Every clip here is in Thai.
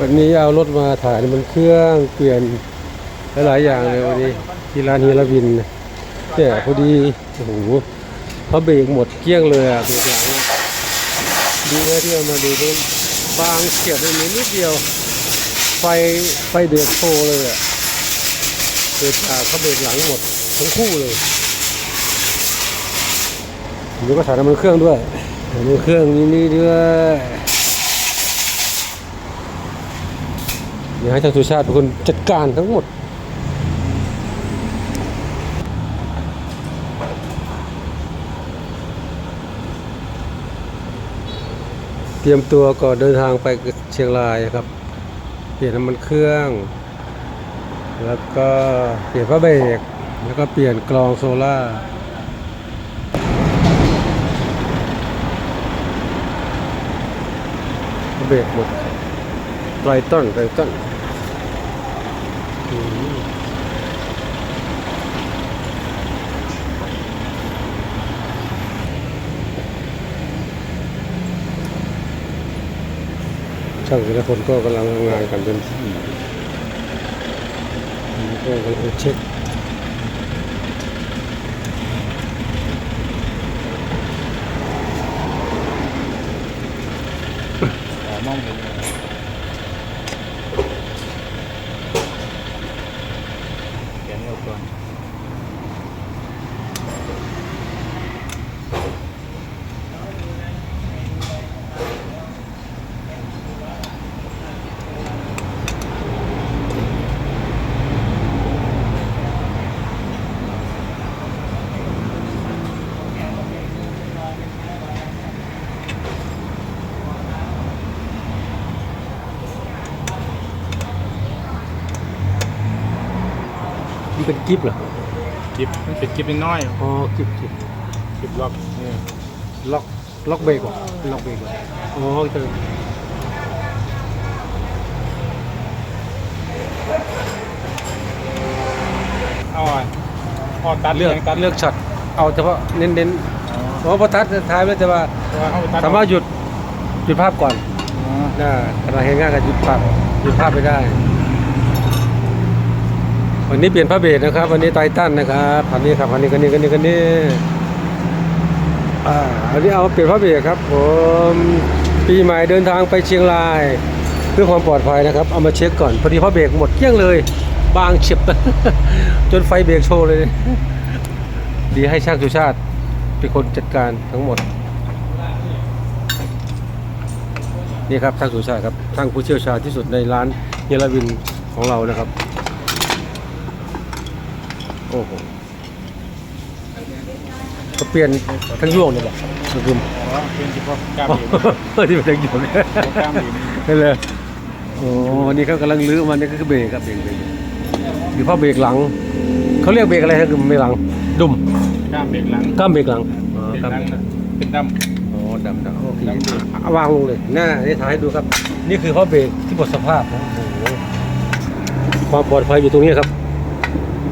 วันนี้เอารถมาถ่ายมันเครื่องเปลี่ยนหลายอย่างเลยวันนี้ที่ร้านเฮียระวินเนี่ยพอดีโอ้โหเขาเบรกหมดเกลี้ยงเลยอะเบรกหลังอะดีนะที่เอามาดูนู่นบางเฉียดเลยนิดเดียว ไฟไฟเดือดโชว์เลยอะเกิดจากเขาเบรกหลังหมดทั้งคู่เลยเดี๋ยวก็ถ่ายน้ำมันเครื่องด้วยน้ำมันเครื่องนี่นี่ด้วย ดี๋ยวให้ทางสุชาติเป็นคนจัดการทั้งหมด เตรียมตัวก่อนเดินทางไปเชียงรายครับ เปลี่ยนน้ำมันเครื่อง แล้วก็เปลี่ยนผ้าเบรกแล้วก็เปลี่ยนกรองโซล่าเบรกหมดไตรต้นไตรต้น ช่างแต่ละคนก็กำลังทำงานกันเต็มที่ก็กำลังเช็ค มองเห็นเขียนเอาก่อน นี่เป็นกิฟต์เหรอกิบมันเป็นกิบน้อยอ๋อกิฟต์กิฟต์ๆกิบล็อกนี่ล็อกล็อกเบรกเหรอเป็นล็อกเบรกเหรออ๋อเจอเอาอะพอตัดเลือกยังตัดเลือกช็อตเอาเฉพาะเน้นๆอ๋อเพราะพอตัดท้ายไม่จะว่าเพราะว่าเขาไปตัดสามารถหยุดหยุดภาพก่อน อ๋อนะขณะเห็นงานก็หยุดภาพหยุดภาพไปได้ วันนี้เปลี่ยนพระเบรนะครับ วันนี้ไททันนะครับคันนี้ครับคันนี้คันนี้คันนี้คันนี้อ่าอันนี้เอาเปลี่ยนพระเบรครับ ผมปีใหม่เดินทางไปเชียงราย เพื่อความปลอดภัยนะครับ เอามาเช็คก่อนพอดีพระเบรกหมดเกลี้ยงเลย บางเฉียบจนไฟเบรกโชว์เลย ดีให้ช่างสุชาติเป็นคนจัดการทั้งหมดนี่ครับช่างสุชาติครับช่างผู้เชี่ยวชาญที่สุดในร้านเยรวินของเรานะครับ อ้โหก็เปลี่ยนทั้งยวงเลยบอกลืมอ๋อเป็นเฉพาะกล้ามอ๋อเหลวที่เป็นทั้งยวงกล้ามเหลวนี่เลยโอ้วันนี้เขากำลังลื้อมันนี่ก็คือเบรกครับเบรกเบรกหรือพ่อเบรกหลังเขาเรียกเบรกอะไรครับคือไม่หลัง ดุมกล้ามเบรกหลังก้ามเบรกหลังอ๋อเบรกก้ามหลัเบรงกหลังเป็นดอ๋อดำดำโอเคดำเบรกเอาวางลงเลยหน้านี่ถ่ายให้ดูครับ นี่คือพ่อเบรกที่หมดสภาพนะโอ้โหความปลอดภัยอยู่ตรงนี้ครับ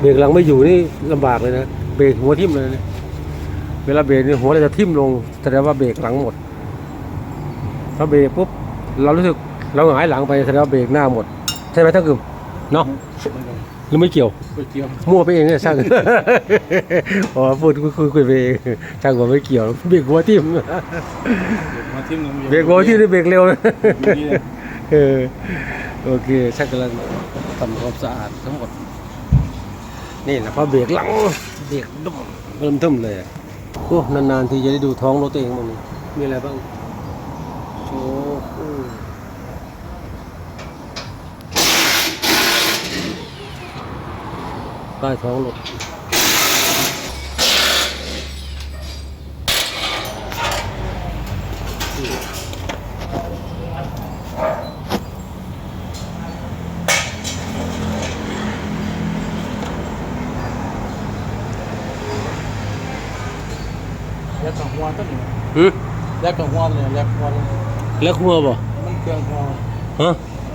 เบรกหลังไม่อยู่นี่ลำบากเลยนะเบรกหัวทิ่มเลยนะเวลาเบรกนี่หัวเราจะทิ่มลงแสดงว่าเบรกหลังหมดถ้าเบรกปุ๊บเรารู้สึกเราหงายหลังไปแสดงว่าเบรกหน้าหมด ใช่ไหมท่านกึมเนาะำหรือไม่เกี่ยวก๋วยเตี๋ยวมั่วไปเองเนี่ยช่างอ๋อพูดคุยคุยคุยไปเองช่างบอกไม่เกี่ยวเบรกหัวทิ่มมาทิ่มลงเบรกโอที่ได้เบรกเร็วนะนี่เลยเออโอเคช่างกำลังทำความสะอาดทั้งหมด นี่นะพอเบรกหลังเบรกดมเริ่มทุ่มเลยโอ้นานๆทีจะได้ดูท้องรถตัวเองบ้างมีอะไรบ้างโชว์ใต้ท้องรถ แล้วกับหัวต้นนี้หือแล้วกับหัวเลยแล้วหัวเลยแล้วคัวบ่มันเครื่องหัวฮะ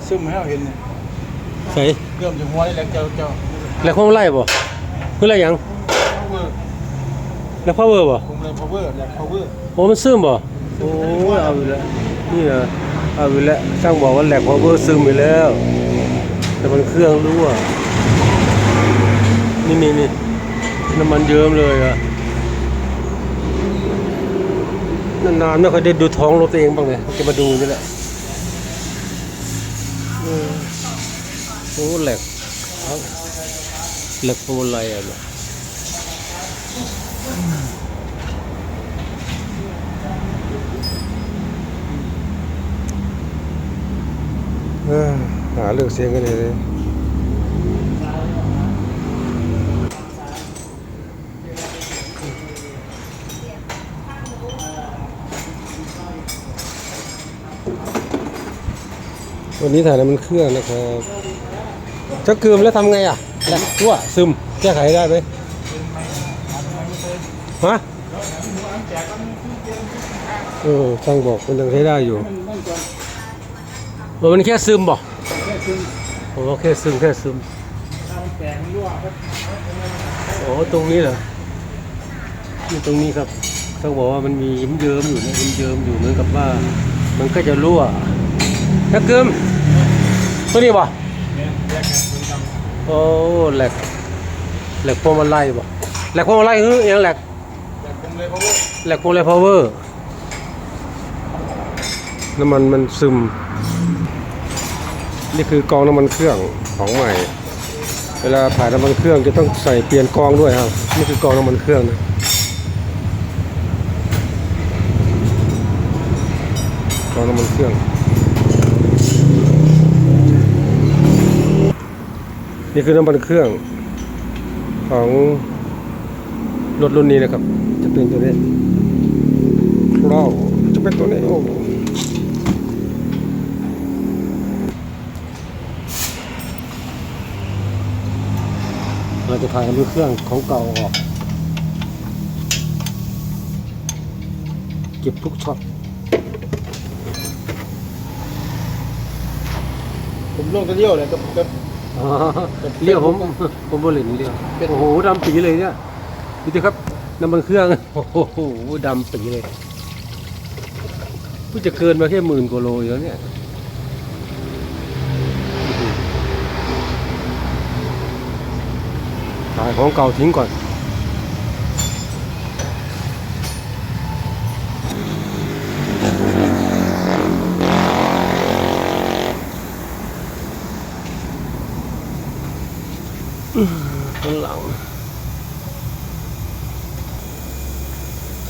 ซึมให้เราเห็นเนี่ยใส่เริ่มจากหัวนี่แหละเจ้าเจ้าแล้วคัวไล่บ่คืออะไรหยัง power แล้วพาวเวอร์บ่ผมเลย power แล้ว power โอ้มันซึมบ่โอ้ยเอาอยู่แล้วนี่เหรอเอาไปแล้วช่างบอกว่าแหลกพาวเวอร์ซึมไปแล้ว แต่มันเครื่องรั่วนี่นี่นี่น้ำมันเยิ้มเลยอะ นานๆไม่ค่อยได้ดูท้องรถตัวเองบ้างเลยจะมาดูนี่แหละเออโอ้แหลกเอาแหลกพวงมาลัยอะเนี่ยเออหาเลือกเสียงกันเลย วันนี้ถ่ายน้ำมันเครื่องนะครับจะเกลือแล้วทำไงอะแหลกตัวซึมแก้ไขได้ไหมฮะเออช่างบอกมันยังใช้ได้อยู่มันก่อนเออมันแค่ซึมบอกโอ้แค่ซึมแค่ซึมโอ้ตรงนี้เหรอนี่ตรงนี้ครับช่างบอกว่ามันมียิ้มเยิ้มอยู่นะยิ้มเยิ้มอยู่เหมือนกับว่า มันก็จะรั่วจะเกลือมตัวนี้ป่ะโอ้แหลกแหลกพวงมาลัยบ่แหลกพวงมาลัยเฮ้ยยังแหลกแยกเหลกพวงมาลัยพาวเวอร์น้ำมันมันซึม นี่คือกองน้ำมันเครื่องของใหม่ เวลาถ่ายน้ำมันเครื่องจะต้องใส่เปลี่ยนกองด้วยครับนี่คือกองน้ำมันเครื่องนะ กอน้ำมันเครื่อง นี่คือน้ำมันเครื่องของรถรุ่นนี้นะครับ จะเป็นตัวนี้เราจะเป็นตัวนี้โอ้เราจะถ่ายน้ำมันเครื่องของเก่าออก เก็บทุกช็อต ผมลงตัวเดียวเลยกับกับ อ๋อเรียกผมผมบริเรียกโอ้โหดำปีเลยเนี่ยดูสิครับน้ำมันเครื่องโอ้โหดำปีเลยเพิ่งจะเกินมาแค่หมื่นกว่าโลอยู่แล้วเนี่ยขายของเก่าทิ้งก่อน ข้างหลัง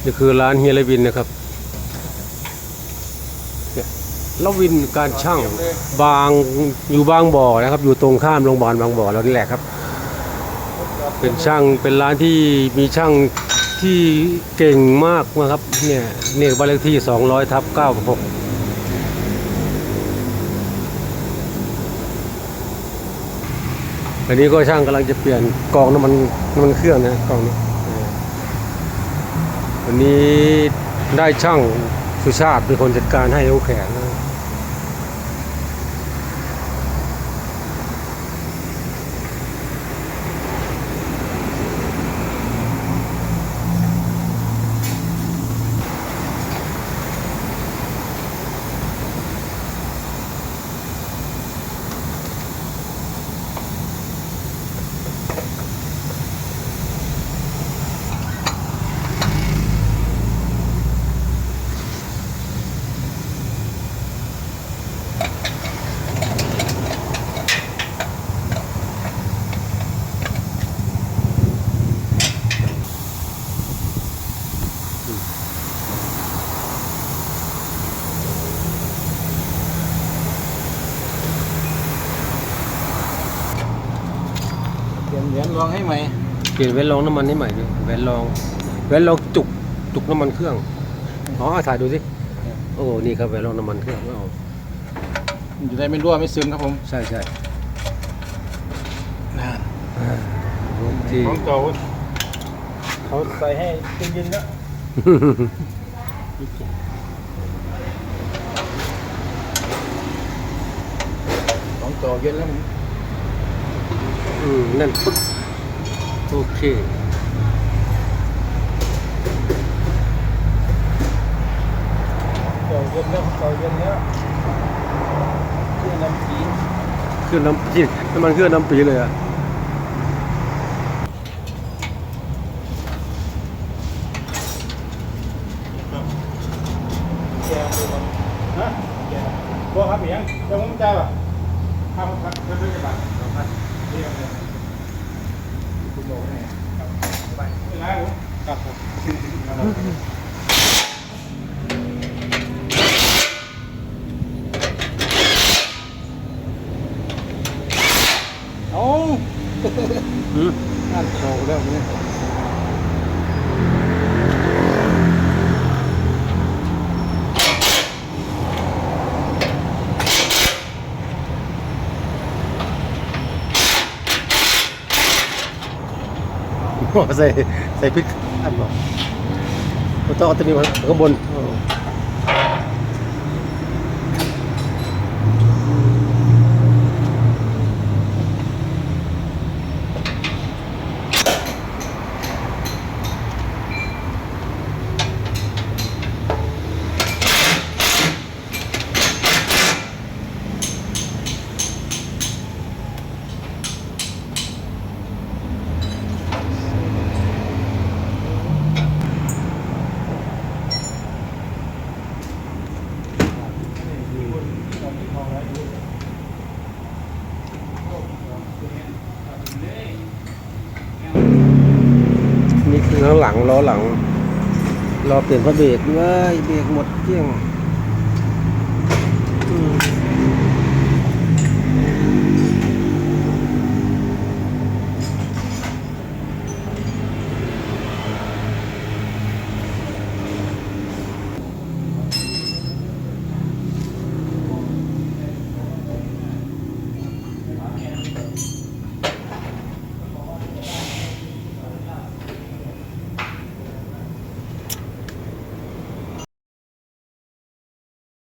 นี่ คือร้านเฮียเลวินนะครับเนี่ยลวินการช่างบางอยู่บางบ่อนะครับ อยู่ตรงข้ามโรงพยาบาลบางบ่อแล้วนี่แหละครับ เป็นช่างเป็นร้านที่มีช่างที่เก่งมากนะครับเนี่ยเนี่ยบ้านเลขที่ 200ทับ96อันนี้ก็ช่างกำลังจะเปลี่ยนกองน้ำมันน้ำมันเครื่องนะกองนี้ วันนี้ได้ช่างสุชาติเป็นคนจัดการให้โอาแขนนะ เปลี่ยนเหรียญลองให้ใหม่ เปลี่ยนแว่นรองน้ำมันให้ใหม่ดิแว่นรอง แว่นรองจุกจุกน้ำมันเครื่องอ๋อถ่ายดูสิโอ้นี่ครับแว่นรองน้ำมันเครื่องอ๋อมันจะได้ไม่รั่วไม่ซึมครับผมใช่ใช่นานที่ของเก่าเขาใส่ให้เย็นๆแล้ว ของเก่าเย็นแล้วผมอืมนั่นปึ๊กโอเคเก่าเย็นย็นแล้วเตาเย็นแล้วเครื่องน้ำจีนเครื่องน้ำที่น้ำมันเครื่องน้ำปีเลยอะ แกงดูมันฮะแกงบัวครับเพียงจะมึงจ่ายป่ะห้าพันเพื่อนเพื่อนบาทสองพันเรียกเลยคุณบอกไงครับไปไม่ไรหรอครับผม โอ้อืมงานโตแล้วเนี่ยใส่ใส่พริกอันบอกมัน ต้องเอาตัวนี้มาข้างบนนี่คือ ข้างหลังล้อหลังรอเปลี่ยนพระเบรกเว้ยเบรกหมดเกลี้ยง